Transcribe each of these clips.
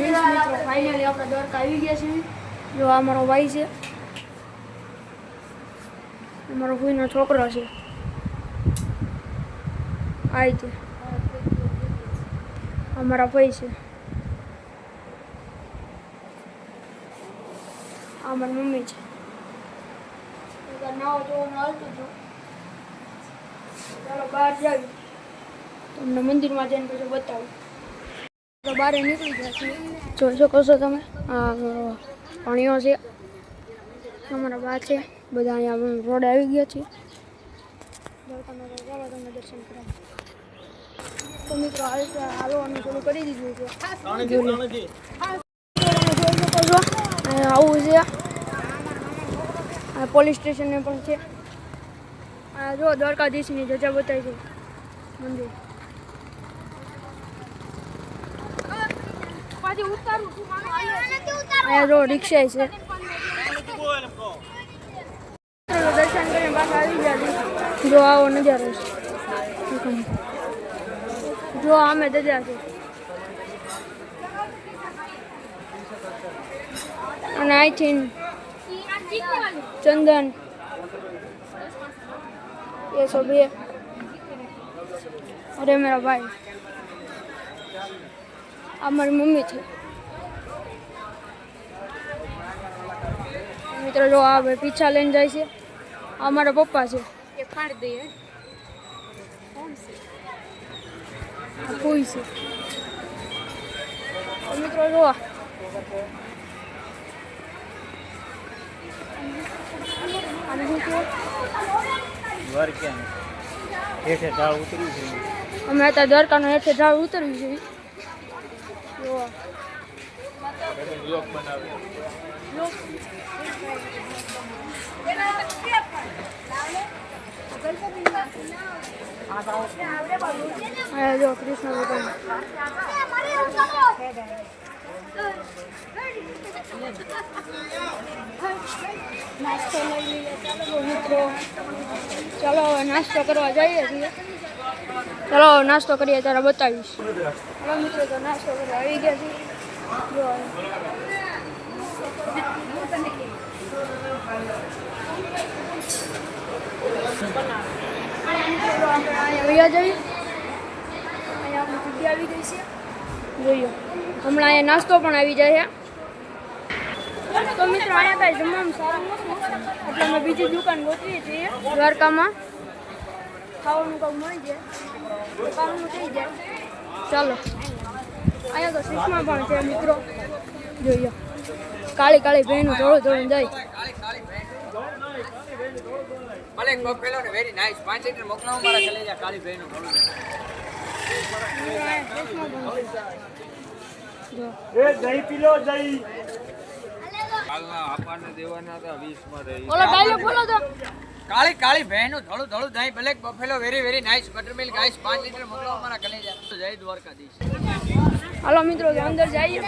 Means મિત્રો finally આપણે દ્વારકા આવી ગયા છીએ જો આ મારો ભાઈ છે. અમારો ભાઈનો છોકરો છે. આ રીતે. અમારા ભાઈ છે. આ મારી મમ્મી છે. નાવા જોવાનું હાલતું હતું ચાલો બહાર જાવી. તમને મંદિરમાં જઈને પછી બતાવું. તો નીકળી ગયા છીએ. જોઈ શકો છો તમે પાણીઓ છે, અમારા બા છે, બધા અહીંયા રોડ આવી ગયા છે દ્વારકાનો તો ચાલો તમને દર્શન કરાવો. તો મિત્રો આ અમે શરૂ કરી દીધું છે. આવું છે. પોલીસ સ્ટેશન પણ છે. જો દ્વારકાધીશની જજા બતાવી છે. મંદિર. અહીંયા જો રિક્ષા છે દર્શન કરીને પાછા આવી ગયા જો આવો નજારો છે જો આમે ધજા છે અને અહીંથી ચંદન ये सब ये अरे मेरा भाई આ મારી મમ્મી છે. મિત્રો જો આ ભાઈ પીછા લઈને જાય છે. આ મારા પપ્પા છે. એ ફાડી દઈએ છે? મિત્રો જો હેઠે ઝાડ ઉતર્યું છે. અમે અત્યારે દ્વારકાનો હેઠે ઝાડ ઉતરવી છે. જો ભગવાન નાસ્તો લઈ લઈએ મિત્રો નાસ્તો કરવા જઈએ છીએ ચાલો નાસ્તો કરીએ ત્યારે બતાવીશ મિત્રો તો નાસ્તો કરવા આવી ગયા છે જો અહીંયા જઈએ. અહીંયા જગ્યા આવી ગઈ જોઈએ. હમણાં અહીંયા નાસ્તો પણ આવી જાય છે. તો મિત્રો, અહીંયા કાંઈ જમવાનું સારું નથી. એટલે અમે બીજી દુકાન ગોતવીએ છીએ. દ્વારકામાં. ખાવાનું કંઈક મળી જાય. ખાવાનું થઈ જાય. ચાલો. અહીંયા તો સુષ્મા પણ છે મિત્રો. જોઈએ. કાળી કાળી બહેનો થોડું થોડું જાય. ભલે કોફેલો ને વેરી નાઈસ 5 લીટર મોકલાવો મારા કલેજા કાળી ભાઈ નું. જો. એ દહીં પીલો દહીં. આપણને દેવાના હતા 20 માં રહી ઓલો ડાયલોગ બોલો તો. કાળી કાળી ભેણ ધોળું ધોળું દહીં black buffalo very very nice butter milk ice પાંચ લીટર મોકલો, અમારા કલેજા જય. દ્વારકાધીશ. હાલો મિત્રો અંદર જઈએ.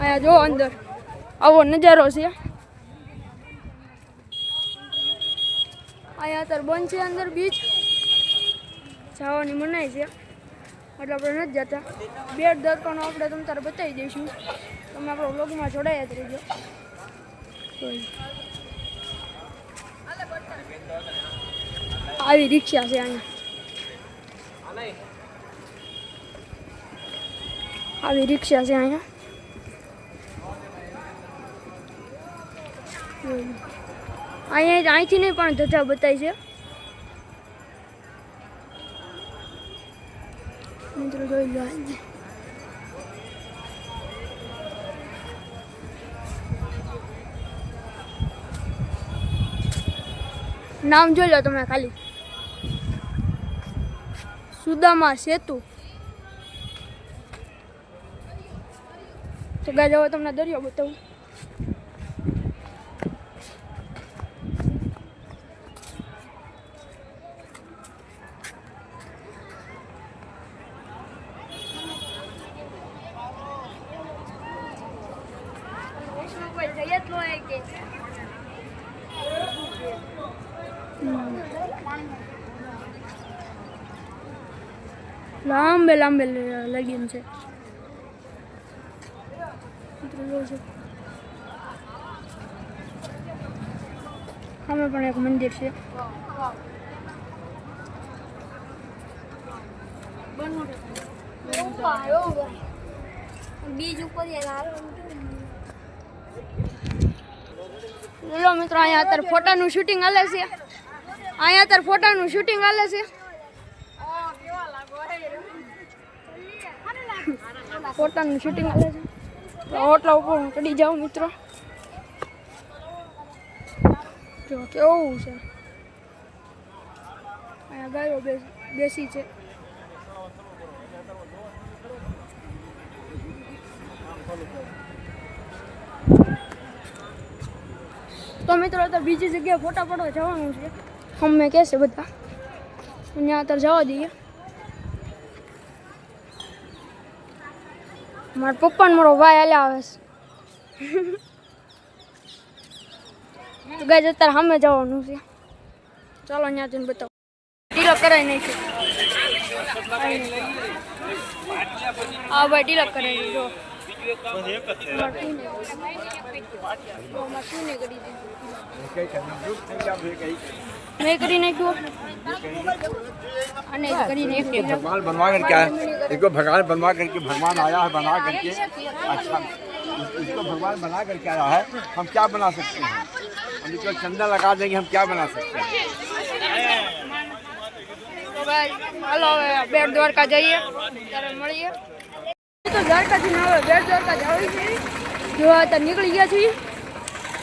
અહીંયા જો અંદર. આવો નજારો છે. અહીંયા અત્યારે બંધ છે અંદર બીચ જવાની મનાઈ છે. એટલે આપણે નથી જતા. બે દરકાનો આપણે તમને તારે બતાવી દઈશું. તમે આપણો વ્લોગમાં જોડાયા જ રહેજો. આવી રિક્ષા છે અહીંયા આવી રિક્ષા છે અહીંયા. અહીંયા અહીંથી નહીં પણ ધજા બતાવી છે. મિત્રો જોઈ લો નામ જોઈ લો તમે ખાલી. સુદામા સેતુ. તો ગાય તમને દરિયો બતાવું. લાંબે લ- લગીન છે લાંબે લગીન છે. સામે પણ એક મંદિર છે. બીજ ઉપર મિત્રો, અહીંયા અત્યારે ફોટાનું શૂટિંગ હાલે છે. અહીંયા અત્યારે ફોટાનું શૂટિંગ હાલે છે. ફોટાનું શૂટિંગ હાલે છે. ઓટલા ઉપર હું ચડી જાઉં મિત્રો. જો કેવું છે. અહીંયા ગાયો બેસી છે. તો મિત્રો તો બીજી જગ્યાએ ફોટા પડવા જવાનું છે. અમે કહેશે બધા. અને અત્યારે જવા દઈએ. મારા પપ્પા ને મારો ભાઈ હાલ્યા આવે છે. ગાય અત્યારે સામે જવાનું છે. ચાલો અહીંયા જઈને બતાવો. ટીલક કરાવી નાખ્યું હા ભાઈ ટીલક કરાવી? જો માસીને કરી દીધું મેં કરી નાખ્યું અને કરી નાખ્યું भगवान बनवा करके आया इसको भगवान बनवा करके भगवान आया है बना करके अच्छा इस- इसको भगवान बना करके आया है हम क्या बना सकते हैं हम इसको चंदा लगा देंगे हम क्या बना सकते हैं તો guys, હાલો હવે બેટ દ્વારકા જઈએ ત્યારે મળીએ તો દ્વારકાથી ના હવે બેટ દ્વારકા જવી છે જો અત્યારે નીકળી ગયા છીએ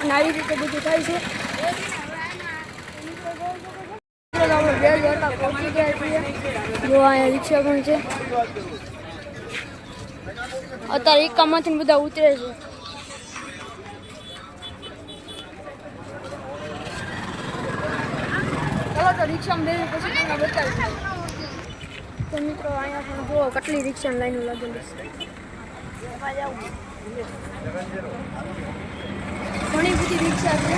અને આવી રીતે બધું થાય છે જો અહીંયા રિક્ષા પણ છે. અત્યારે એકામાંથી ને બધા ઉતરે છે. ચાલો તો રિક્ષામાં પછી મિત્રો અહીંયા કેટલી રિક્ષાની લાઈનો લાગેલી છે. ઘણી બધી રિક્ષા છે.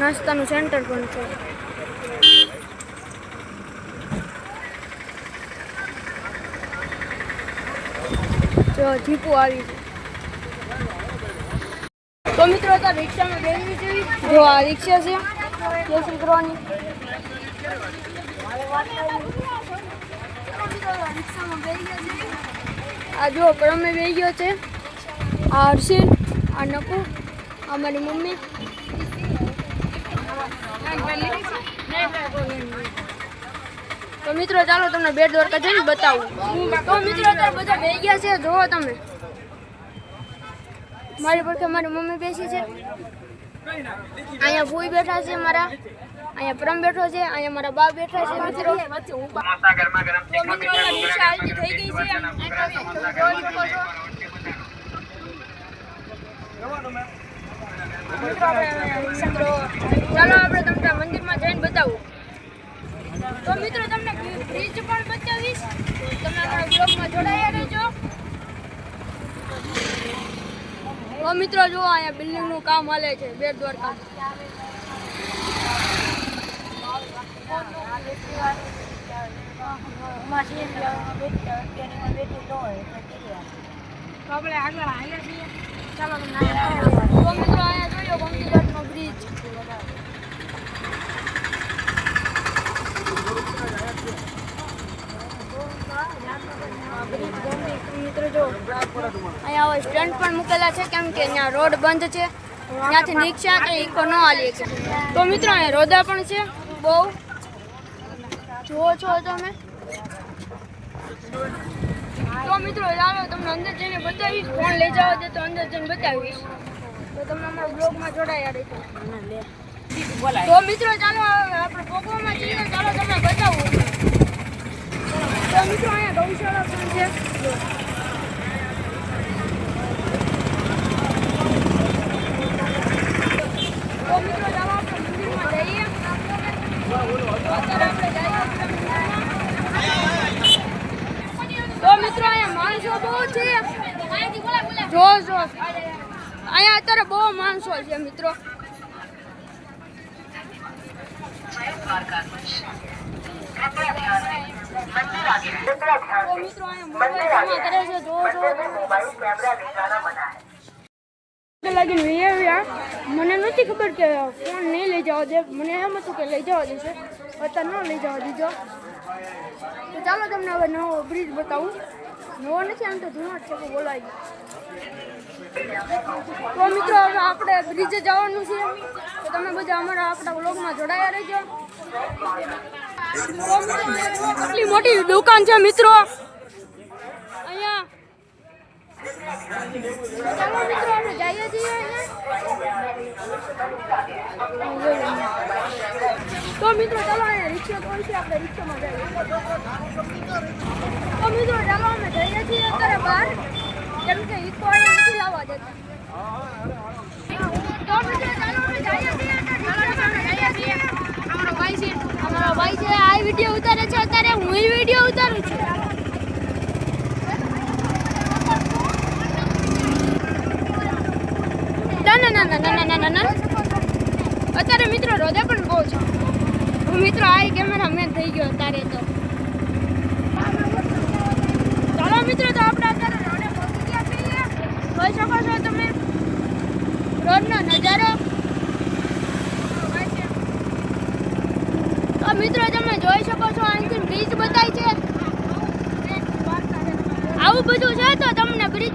નાસ્તાનું સેન્ટર પણ છે. જો, જીપુ આવી છે તો મિત્રો તો રિક્ષામાં બેસવી જેવી જો, આ રિક્ષા છે. કેસરી કરવાની. આ જો, ક્રમે બે ગયો છે. આ હર્ષિન આ નકુ આ મમ્મી. તો મિત્રો, ચાલો તમને બેટ દ્વારકા જઈને બતાવું. તો મિત્રો, અત્યારે બધા બેસી ગયા છે, જુઓ તમે. મારી પડખે મારી મમ્મી બેસી છે. અહીંયા ભૂઈ બેઠા છે મારા. અહીંયા પ્રમ બેઠો છે, અહીંયા મારા બા બેઠા છે, મિત્રો. મિત્રો થઈ ગઈ છો. મિત્રો, આપણે તો ચાલો આપણે તમને મંદિરમાં જઈને બતાવું તો મિત્રો તમને બ્રિજ પણ બતાવીશ તમે અમારા બ્લોગમાં જોડાયા રહેજો તો મિત્રો જુઓ અહીંયા બિલ્ડિંગનું કામ હાલે છે બેટ દ્વારકા આપણે આગળ તો મિત્રો, અહીંયા જોયો અહીંયા સ્ટેન્ડ પણ મૂકેલા છે, કેમ કે ત્યાં રોડ બંધ છે. ત્યાંથી રિક્ષા કે છે તો મિત્રો, અહીંયા રોદા પણ છે, બહુ. જુઓ છો તમે. તો મિત્રો ચાલો તમને અંદર જઈને બતાવીશ. ફોન લઈ જાવ તો અંદર જઈને બતાવીશ. તો તમને અમારા બ્લોગમાં જોડાયા રહેજો. તો મિત્રો, ચાલો આપણે પોકવામાં જઈએ. ચાલો, તમને બતાવું. તો મિત્રો, અહીંયા ગૌશાળા પણ છે જો. તો મિત્રો ચાલો આપણે મંદિરમાં જઈએ અત્યારે આપણે જઈએ આપણે મંદિરમાં. તો મિત્રો અહીંયા માણસો બહુ છે જો જો અહીંયા અત્યારે બહુ માણસો છે મિત્રો તો મિત્રો અહીંયા મોબાઈલ જમા કરે છે જો જો લાગીને વિહેવ્યા મને નથી ખબર કે ફોન નહીં લઈ જવા દે મને એમ હતું કે લઈ જવા દેશે અત્યારે ન લઈ જવા દીધો તો ચાલો તમને હવે નવો બ્રિજ બતાવું. નવો નથી, આમ તો જૂનો જ છે બોલાવી તો મિત્રો, હવે આપણે બ્રિજે જવાનું છે. તો તમે બધા અમારા આપણા વ્લોગમાં જોડાયા રહેજો. કેટલી મોટી દુકાન છે, મિત્રો અહીંયા ચાલો મિત્રો આપણે જઈએ છીએ તો મિત્રો ચાલો અહીંયા રિક્ષા તો છે આપણે રિક્ષામાં જઈએ. તો મિત્રો ચાલો અમે જઈએ છીએ અત્યારે બહાર. કેમ કે અહીંયા નથી લાવવા જતા તો મિત્રો ચાલો અમે જઈએ છીએ જઈએ છીએ. અમારો ભાઈ છે અમારો ભાઈ છે આ વીડિયો ઉતારે છે અત્યારે હું વીડિયો ઉતારું છું. ના ના ના ના ના ના ના. અત્યારે મિત્રો રોજે પણ બહુ છે. હું મિત્રો આ કેમેરા મેં થઈ ગયો અત્યારે તો. ચાલો મિત્રો, તો આપણે અત્યારે રોડે પહોંચી ગયા છીએ. જોઈ શકો છો તમે રોડનો નજારો. તો મિત્રો, તમે જોઈ શકો છો અહીંથી બ્રિજ બતાય છે. આવું બધું છે તો તમને બ્રિજ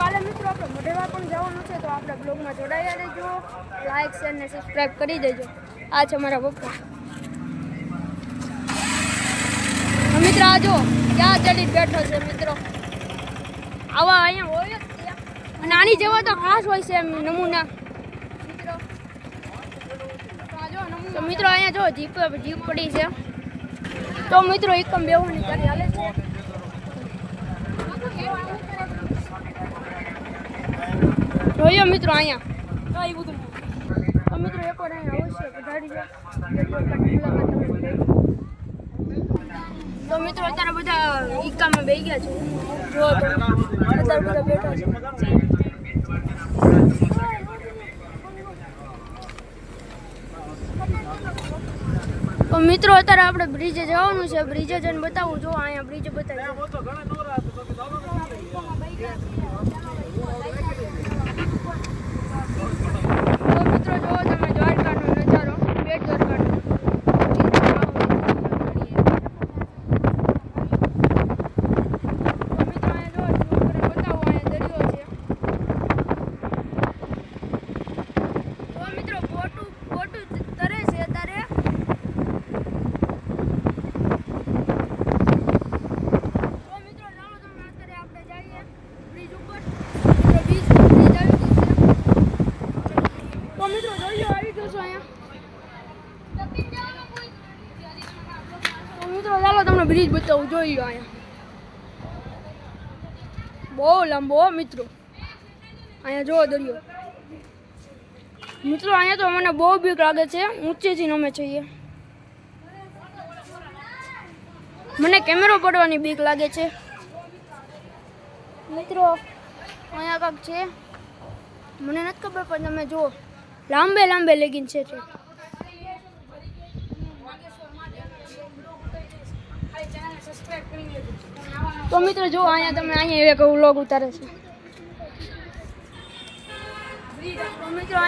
કાલે મિત્રો, આપણે મોઢેરા પણ જવાનું છે, તો આપણે બ્લોગમાં જોડાયા રહેજો. લાઈક શેર ને સબસ્ક્રાઇબ કરી દેજો. આ છે મારા પપ્પા. મિત્ર મિત્રો, આ જો, ક્યાં ચડી બેઠો છે મિત્રો? આવા અહીંયા હોય. અને આની જેવા તો ખાસ હોય છે એમ નમૂના. મિત્રો મિત્રો, અહીંયા જો જીપ જીપ પડી છે. તો મિત્રો એકમ બેવાની કરી હાલે છે. જોયો મિત્રો અહીંયા. કઈ બધું. તો મિત્રો એકવાર અહીંયા અવશ્ય પધારી જાય તો મિત્રો અત્યારે બધા ઈકામાં બેસી ગયા છે. જો અત્યારે બધા બેઠા છે. તો મિત્રો અત્યારે આપણે બ્રિજે જવાનું છે. બ્રિજે જઈને બતાવું. જો અહીંયા બ્રિજ બતાવી તો મિત્રો જો તમે દ્વારકાનો નજારો બેટ દ્વારકાનો તો મિત્રો અહીંયા જો તમને બતાવું અહીંયા દરિયો છે તો મિત્રો બોટું બોટું તરે છે અત્યારે તો મિત્રો ચાલો તમે અત્યારે આપણે જઈએ બ્રિજ ઉપર મિત્રો બ્રિજ બ્રિજ આવી ગયું છે તો મિત્રો જોઈએ આવી ગયો છો અહીંયા તો મિત્રો ચાલો તમને બ્રિજ બતાવું જોઈ લો અહીંયા. બહુ લાંબો મિત્રો. અહીંયા જોવો દરિયો. મિત્રો, અહીંયા તો મને બહુ બીક લાગે છે. ઊંચેથી અમે છીએ મને કેમેરો પડવાની બીક લાગે છે. મિત્રો, અહીંયા કાંક છે. મને નથી ખબર, પણ તમે જુઓ. લાંબે લાંબે લેગીન છે તે. મિત્રો જો અહીંયા તમે અહીંયા એક વ્લોગ ઉતારે છે. તો મિત્રો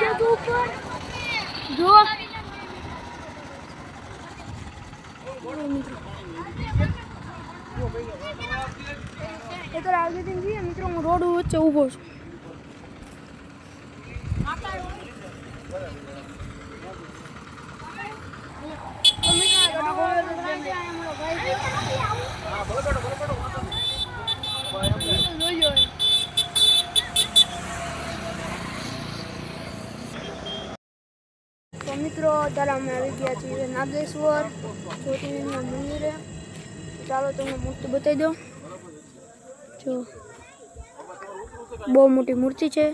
છે. જો એ તો મિત્રો હું રોડ વચ્ચે ઊભો છું. તો મિત્રો આ ઘણો બધો છે. અહીંયા મારો ભાઈ છે. તો મિત્રો અત્યારે અમે આવી ગયા છીએ નાગેશ્વર જ્યોતિર્લિંગના મંદિરે ચાલો તમને મૂર્તિ બતાવી દઉં જો બહુ મોટી મૂર્તિ છે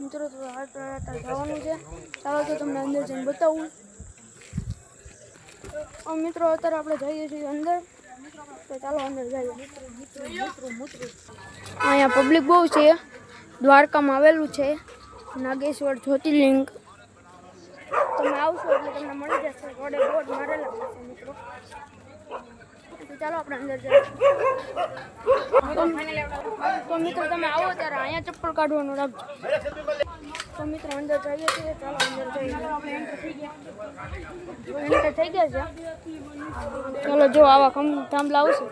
મિત્રો તો હાલતા હાલતા જવાનું છે ચાલો તો તમને અંદર જઈને બતાવું અ મિત્રો, અત્યારે આપણે જઈએ છીએ અંદર. તો ચાલો અંદર જઈએ. અહીંયા પબ્લિક બહુ છે. દ્વારકામાં આવેલું છે. નાગેશ્વર જ્યોતિર્લિંગ. તમે આવશો એટલે તમને મળી જશે. મારેલા મિત્રો. ચાલો આપણે અંદર જઈએ. તો- મિત્રો તમે આવો ત્યારે અહીંયા ચપ્પલ કાઢવાનું રાખજો. તો મિત્રો અંદર જઈએ છીએ. ચાલો અંદર જઈએ. એન્ટર થઈ ગયા છે. ચાલો જો આવા થાંભલા આવશે.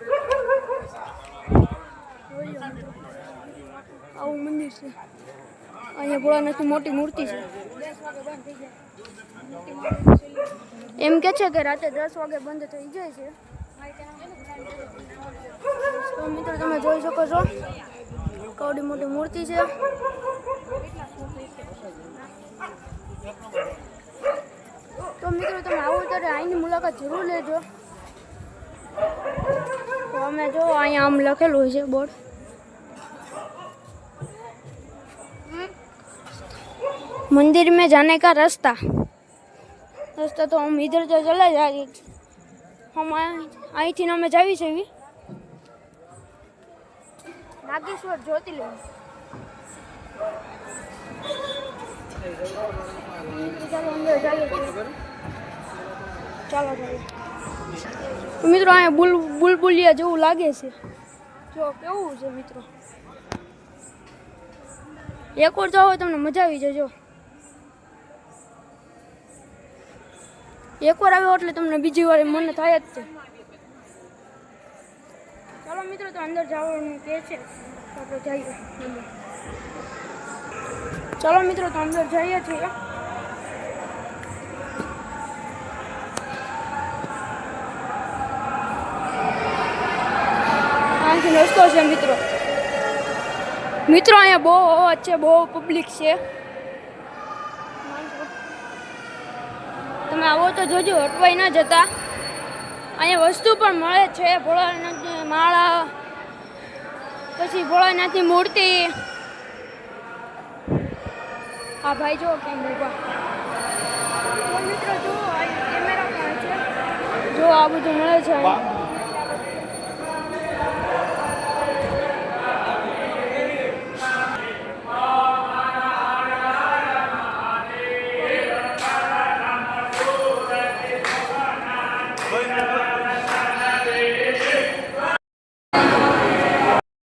આવું મંદિર છે. અહીંયા ભોળાનાથની મોટી મૂર્તિ છે. એમ કે છે કે રાતે દસ વાગે બંધ થઈ જાય છે. તો મિત્રો તમે જોઈ શકો છો કવડી મોટી મૂર્તિ છે તો મિત્રો તમે આવો ત્યારે અહીંની મુલાકાત જરૂર લેજો તો અમે જો અહીંયા આમ લખેલું છે બોર્ડ मंदिर में जाने का रास्ता रास्ता तो हम इधर से चला जाएंगे हम અહીંથી અમે જાવી છે એવી. નાગેશ્વર જ્યોતિર્લિંગ. ચાલો મિત્રો અહીંયા બુલ બુલબુલિયા જેવું લાગે છે. જો, કેવું છે મિત્રો? એક વાર જાઓ તમને મજા આવી જજો. એક વાર આવ્યો એટલે તમને બીજી વાર મને થાય જ છે. ચાલો મિત્રો, તો અંદર જવાનું કે છે? આપણે જઈએ. ચાલો મિત્રો, તો અંદર જઈએ છીએ. રસ્તો છે મિત્રો. મિત્રો, અહીંયા બહુ અવાજ છે, બહુ પબ્લિક છે. તમે આવો તો જોજો અટવાઈ ના જતા. અહીંયા વસ્તુ પણ મળે છે ભોળાનાથની માળા પછી ભોળાનાથની મૂર્તિ. હા ભાઈ જો કેમ ઊભા. મિત્રો જો કેમેરા પણ છે. જો આ બધું મળે છે અહીંયા.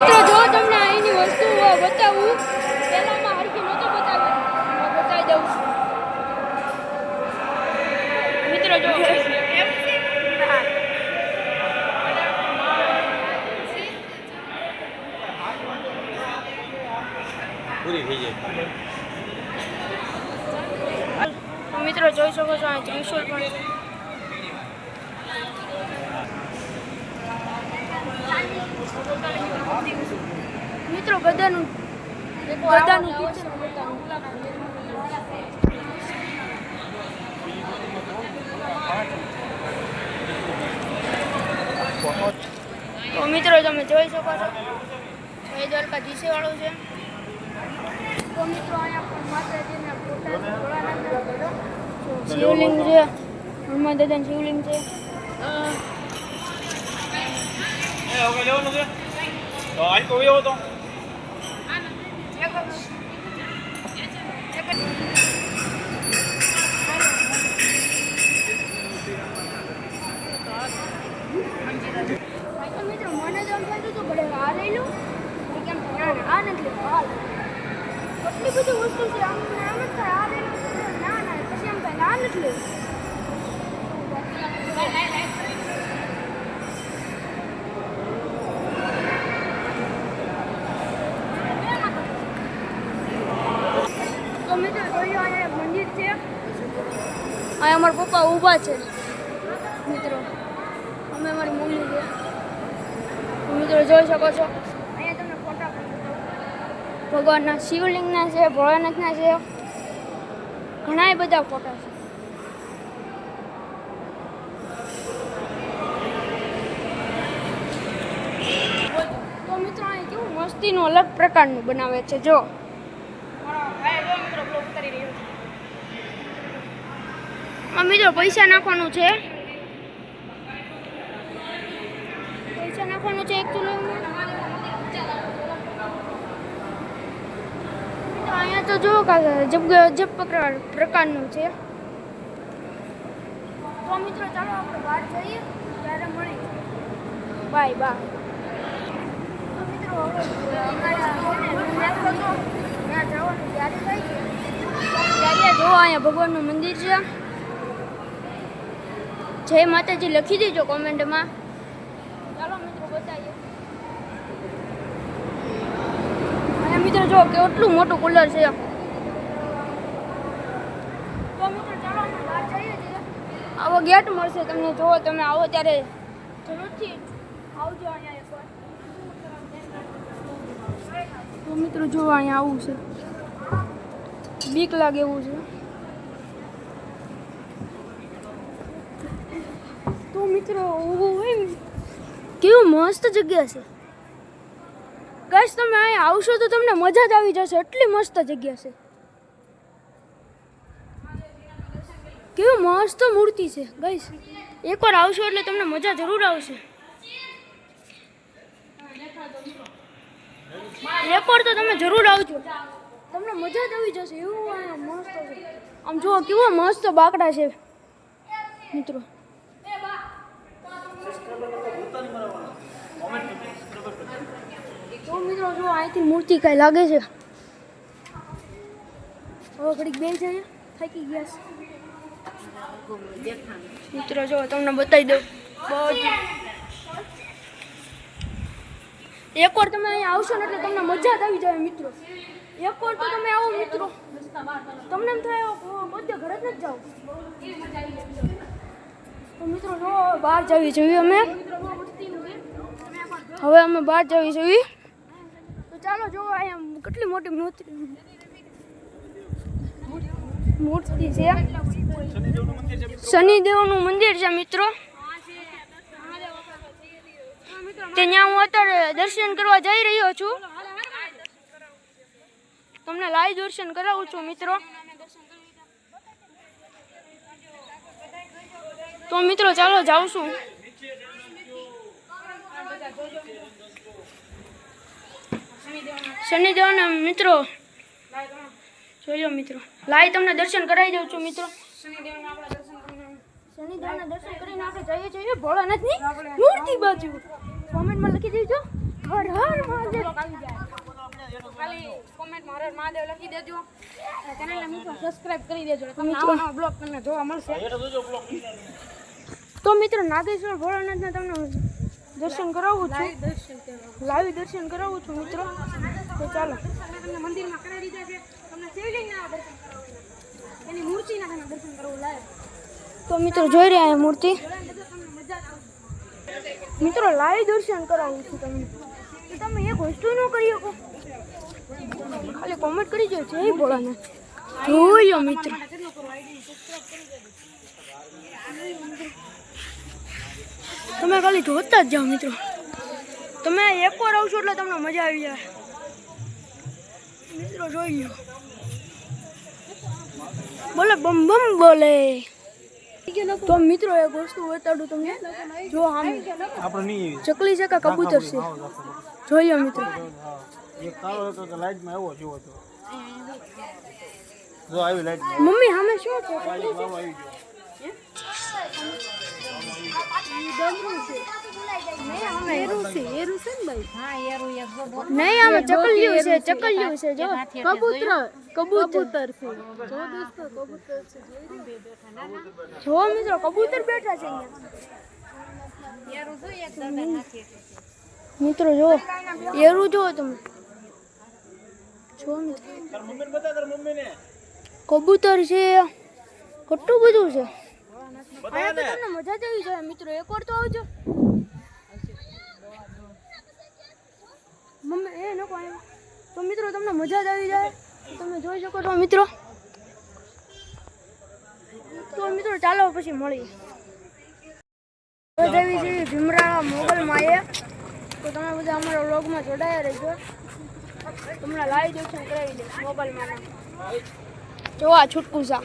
મિત્રો જો તમને અહીંની વસ્તુઓ બતાવું પહેલામાં હરખી નહોતો બતાવ્યો હું બતાવી દઉં છું મિત્રો જો પૂરી થઈ જાય તો મિત્રો જોઈ શકો છો અહીં ત્રિશુલ પણ છે મિત્રો ગદાનું ગદાનું પિક્ચર તો મિત્રો તમે જોઈ શકો છો એ વાળો છે. તો મિત્રો અહીંયા પણ માતાજીના. જો શિવલિંગ છે. હનુમાન દાદાનું શિવલિંગ છે. મિત્રો મને તો એમ થતું હતું ભલે આ રહેલું મેં કેમ ના ના આ નથી લેવું, આ બધી વસ્તુ છે આમ આમ જ આ રહેલું ના ના પછી એમ થાય મિત્રો જોયું અહીંયા અમારા પપ્પા ઊભા છે મિત્રો. અમે અમારી મમ્મી છે. મિત્રો જોઈ શકો છો અહીંયા તમને ફોટા પણ બતાવું. ભગવાનના શિવલિંગના છે, ભોળાનાથના છે ઘણા બધા ફોટા છે. તો મિત્રો કેવું મસ્તીનું અલગ પ્રકારનું બનાવે છે, જો. મિત્રો પૈસા નાખવાનું છે. પૈસા નાખવાનું છે અહીંયા તો જો જબ જબ પ્રકાર પ્રકારનું છે. તો મિત્રો, ચાલો આપણે બહાર જઈએ, ત્યારે મળીએ બાય બાય મિત્રો ત્યારે થઈ અહીંયા ભગવાનનું મંદિર છે. જય માતાજી, લખી દેજો કોમેન્ટમાં ચાલો મિત્રો બતાવીએ અહીંયા મિત્રો જો કેટલું મોટું કુલર છે. આવો ગેટ મળશે તમને. જો તમે આવો ત્યારે જરૂરથી આવજો તો મિત્રો જો અહીંયા આવું છે. બીક લાગે એવું છે. તો મિત્રો કેવું મસ્ત જગ્યા છે. ગાઈસ, તમે અહીંયા આવશો તો તમને મજા જ આવી જશે. એટલી મસ્ત જગ્યા છે. કેવી મસ્ત મૂર્તિ છે. ગઈશ એકવાર આવશો એટલે તમને મજા જરૂર આવશે. એકવાર તો તમે જરૂર આવજો. તમને મજા જ આવી જશે. એવું અહીંયા મસ્ત આમ જુઓ કેવો મસ્ત બાકડા છે, મિત્રો તો મિત્રો, જો અહીંથી મૂર્તિ કઈ લાગે છે. હવે ઘડીક બે જઈએ થાકી ગયા છે. મિત્રો, જો તમને બતાવી દઉં. જ એકવાર તમે અહીંયા આવશો ને એટલે તમને મજા જ આવી જાય મિત્રો. એકવાર તો તમે આવો મિત્રો. તમને એમ થાય મધ્ય ઘરે જ નથી તો મિત્રો, જો બહાર જવી જોઈએ અમે. હવે અમે બહાર જવી જોઈએ. ચાલો જોવો અહીંયા કેટલી મોટી મૂર્તિ મૂર્તિ છે. શનિદેવનું મંદિર છે મિત્રો. ત્યાં હું અત્યારે દર્શન કરવા જઈ રહ્યો છું. તમને લાઈવ દર્શન કરાવું છું મિત્રો. તો મિત્રો ચાલો જાઉં છું. શનિદેવના મિત્રો. જોઈ લો મિત્રો. લાઈ તમને દર્શન કરાવી દઉં છું મિત્રો. શનિદેવના દર્શન કરીને આપણે જઈએ છીએ. ભોળાનાથની મૂર્તિ બાજુ. કોમેન્ટમાં લખી દેજો. હર હર મહાદેવ. ખાલી કોમેન્ટમાં હર હર મહાદેવ લખી દેજો. ચેનલને મિત્રો સબસ્ક્રાઇબ કરી દેજો. તમને આવા નવા બ્લોગ તમને જોવા મળશે. તો મિત્રો નાગેશ્વર ભોળાનાથના તમને દર્શન કરાવું છું. લાઈવ દર્શન કરાવું છું મિત્રો. તો ચાલો. તમને મંદિરમાં કરાવી દીધા છે. તમને શિવલિંગના દર્શન કરાવવા છે. એની મૂર્તિના તમે દર્શન કરવું લાગે તો મિત્રો જોઈ રહ્યા મૂર્તિ? મિત્રો લાઈવ દર્શન કરાવું છું તમને. તમે એક વસ્તુ ન કરી શકો. ખાલી કોમેન્ટ કરી દો જય બોલાને જોયો મિત્રો. તમે ખાલી જોતા જ જાઓ મિત્રો. તમે એકવાર આવશો એટલે તમને મજા આવી જાય. મિત્રો જોઈ લો બોલે બમ બમ બોલે. તો મિત્રો એક વસ્તુ બતાડું તમને. જો આમ આપણે નહીં ચકલી છે કે કબૂતર છે? જોઈ લો મિત્રો. એક તારો હતો તો લાઈટમાં આવ્યો જેવો હતો જો આવી લાઈટમાં મમ્મી સામે શું છે આવી ગયો નહીં આમાં ચકલિયું છે ચકલિયું છે જો. કબૂતર કબૂતર છે. જો મિત્રો કબૂતર બેઠા છે અહીંયા. મિત્રો જો એરું જો તમે. જો મિત્રો. તાર મમ્મીને બતા તાર મમ્મીને. કબૂતર છે કેટલું બધું છે. અહીંયા તો તમને મજા જ આવી જાય મિત્રો. એકવાર તો આવજો. મમ્મી, એ લોકો તો મિત્રો, તમને મજા જ આવી જાય. તમે જોઈ શકો છો, મિત્રો. તો મિત્રો, ચાલો પછી મળીએ. દેવી જેવી ભીમરાળા મોગલમાં એ તો તમે બધા અમારા વ્લોગમાં જોડાયા રહેજો. તમને લાઈવ દર્શન કરાવી દઈશ મોબાઈલમાં જો જોવા, છૂટકું સા